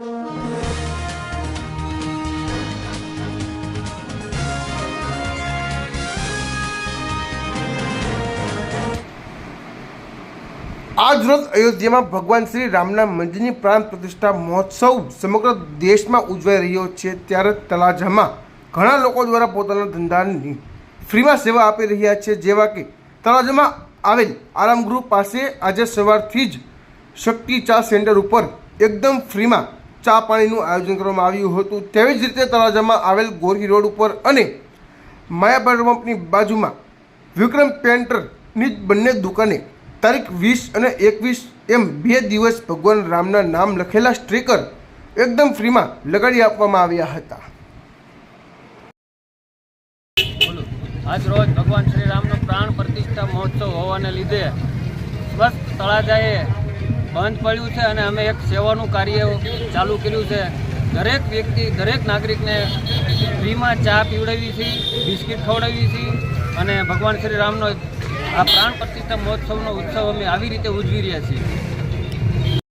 આજ રોજ અયોધ્યામાં ભગવાન શ્રી રામના મંદિરની પ્રાણ પ્રતિષ્ઠા મહોત્સવ સમગ્ર દેશમાં ઉજવાઈ રહ્યો છે ત્યારે તળાજામાં ઘણા લોકો દ્વારા પોતાના ધંધાની ફ્રીમાં સેવા આપી રહ્યા છે, જેવા કે તળાજામાં આવેલ આરામગૃહ પાસે આજે સવારથી જ શક્તિ ચા સેન્ટર ઉપર એકદમ ફ્રીમાં ચા પાણીનું આયોજન કરવામાં આવ્યું હતું. તેવી જ રીતે તળાજામાં આવેલ ગોરી રોડ ઉપર અને માયા પેટ્રોલ પંપની બાજુમાં વિક્રમ પેન્ટરની બંને દુકાને તારીખ વીસ અને એકવીસ એમ બે દિવસ ભગવાન રામના નામ લખેલા સ્ટ્રીકર એકદમ ફ્રીમાં લગાડી આપવામાં આવ્યા હતા. આજ રોજ ભગવાન શ્રી રામનો પ્રાણ પ્રતિષ્ઠા મહોત્સવ હોવાને લીધે બસ તળાજાએ બંધ પડ્યું છે અને અમે એક સેવાનું કાર્ય ચાલુ કર્યું છે. દરેક વ્યક્તિ, દરેક નાગરિકને ફ્રીમાં ચા પીવડાવી છે, બિસ્કિટ ખવડાવી છે અને ભગવાન શ્રી રામનો આ પ્રાણ પ્રતિષ્ઠા મહોત્સવનો ઉત્સવ અમે આવી રીતે ઉજવી રહ્યા છીએ.